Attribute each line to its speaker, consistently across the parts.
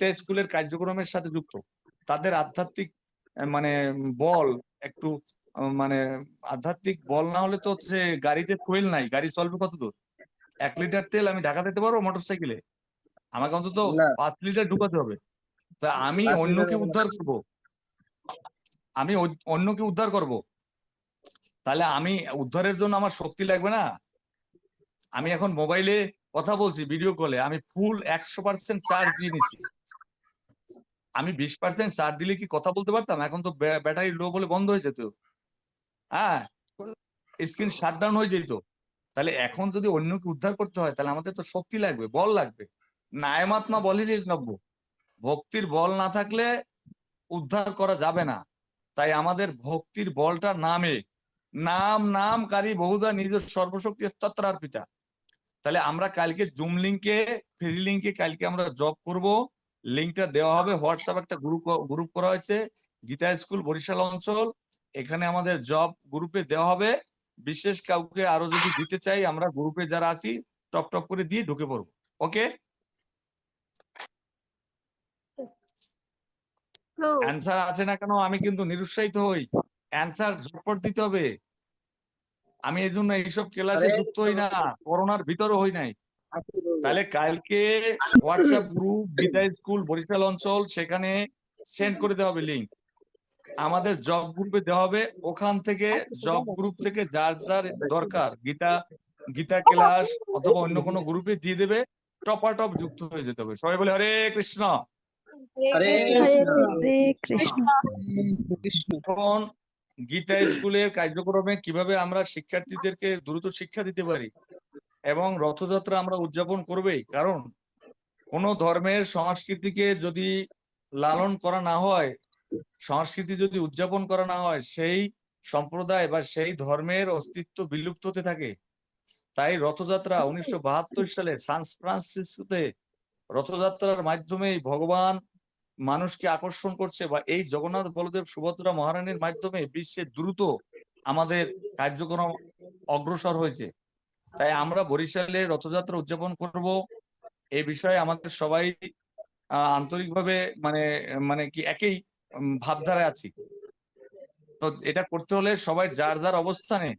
Speaker 1: স্কুলের কার্যক্রমের সাথে যুক্ত। তাদের আধ্যাত্মিক মানে বল একটু মানে আধ্যাত্মিক বল না হলে তো সে গাড়িতে ফুয়েল নাই। গাড়ি চলবে কত দূর এক লিটার তেল আমি ঢাকা দিতে পারব মোটর সাইকেলে আমাকে অন্তত পাঁচ লিটার ঢুকাতে হবে। তা আমি অন্যকে উদ্ধার করব। আমি অন্যকে উদ্ধার করব। তাহলে আমি উদ্ধারের জন্য আমার শক্তি লাগবে না? আমি এখন মোবাইলে কথা বলছি ভিডিও কলে আমি ফুল একশো পার্সেন্ট চার্জ দিয়ে নিচ্ছি। আমি বিশ পার্সেন্ট চার্জ দিলে কি কথা বলতে পারতাম? এখন তো ব্যাটারি লো বলে বন্ধ হয়ে যেত। হ্যাঁ স্ক্রিন শাটডাউন হয়ে যেত। তাহলে এখন যদি অন্যকে উদ্ধার করতে হয়, তাহলে আমাদের তো শক্তি লাগবে, বল লাগবে। নায়মাত্মা বলেরই নব্য, ভক্তির বল না থাকলে উদ্ধার করা যাবে না। তাই আমাদের ভক্তির বলটা নামে। নাম নাম কারি বহুদা নিজ সর্বশক্তি তত্রার পিতা তাহলে আমরা কালকে জুম লিঙ্কে ফ্রি লিঙ্কে কালকে আমরা জব করব। লিঙ্কটা দেওয়া হবে হোয়াটসঅ্যাপ একটা গ্রুপ গ্রুপ করা হয়েছে গীতা স্কুল বরিশাল অঞ্চল। এখানে আমাদের জব গ্রুপে দেওয়া হবে। বিশেষ কাউকে আরও যদি দিতে চাই আমরা গ্রুপে যারা আছি টপ টপ করে দিয়ে ঢুকে পড়ব। ওকে অ্যান্সার আছে না কেন? আমি কিন্তু নিরুৎসাহিত হই। অ্যান্সার ঝটপট দিতে হবে। আমি এই জন্য এইসব ক্লাসে যুক্ত হই না। করোনার ভিতরে হই নাই। তাহলে কালকে WhatsApp group Vidya school Barishal অঞ্চল সেখানে সেন্ড করে দেওয়া হবে লিঙ্ক আমাদের জব গ্রুপে দেওয়া হবে। ওখান থেকে জব গ্রুপ থেকে যার যার দরকার গীতা গীতা ক্লাস অথবা অন্য কোনো গ্রুপে দিয়ে দেবে। টপা টপ যুক্ত হয়ে যেতে হবে। সবাই বলে হরে কৃষ্ণ!
Speaker 2: হরে কৃষ্ণ।
Speaker 1: গীতা স্কুলের কার্যক্রমে কীভাবে আমরা শিক্ষার্থীদেরকে দ্রুত শিক্ষা দিতে পারি এবং রথযাত্রা আমরা উদযাপন করবেই কারণ কোন ধর্মের সংস্কৃতিকে যদি লালন করা না হয়, সংস্কৃতি যদি উদযাপন করা না হয়, সেই সম্প্রদায় বা সেই ধর্মের অস্তিত্ব বিলুপ্ত হতে থাকে। তাই রথযাত্রা উনিশশো বাহাত্তর সালে সান ফ্রান্সিসকোতে রথযাত্রার মাধ্যমেই ভগবান মানুষকে আকর্ষণ করছে বা এই জগন্নাথ বলদেব সুভদ্রা মহারানীর মাধ্যমে বিশ্বে দ্রুত আমাদের কার্যক্রম অগ্রসর হয়েছে। তাই আমরা বরিশালে রথযাত্রা উদযাপন করব। এ বিষয়ে আমাদের সবাই আন্তরিকভাবে মানে মানে কি একই ভাবধারায় আছি। তো এটা করতে হলে সবাই যার যার অবস্থানে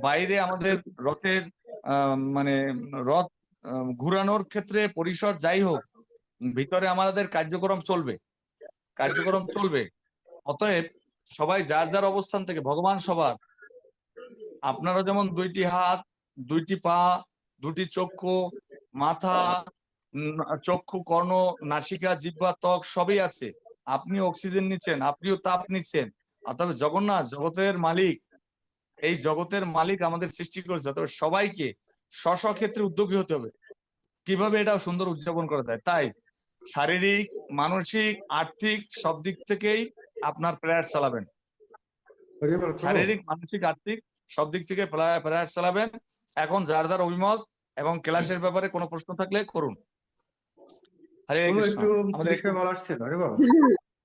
Speaker 1: বাইরে আমাদের রথের মানে রথ ঘুরানোর ক্ষেত্রে পরিসর যাই হোক ভিতরে আমাদের কার্যক্রম চলবে। কার্যক্রম চলবে। অতএব সবাই যার যার অবস্থান থেকে, ভগবান সবার। আপনারা যেমন দুইটি হাত, দুইটি পা, দুটি চক্ষু, মাথা চক্ষু, কর্ণ, নাসিকা, জিহ্বা, ত্বক সবই আছে। আপনি অক্সিজেন নিচ্ছেন, আপনিও তাপ নিচ্ছেন। অতএব জগন্নাথ, জগতের মালিক, এই জগতের মালিক আমাদের সৃষ্টি করেছে। তবে সবাইকে স্ব উদ্যোগী হতে হবে। কীভাবে এটা সুন্দর উদযাপন করা যায়? তাই শারীরিক মানসিক আর্থিক সব দিক থেকেই আপনার প্রয়াস চালাবেন। শারীরিক মানসিক আর্থিক সব দিক থেকে প্রেয়ার প্রয়াস চালাবেন। এখন যার যার অভিমত এবং ক্লাসের ব্যাপারে কোনো প্রশ্ন থাকলে করুন। হরে কৃষ্ণ আমাদের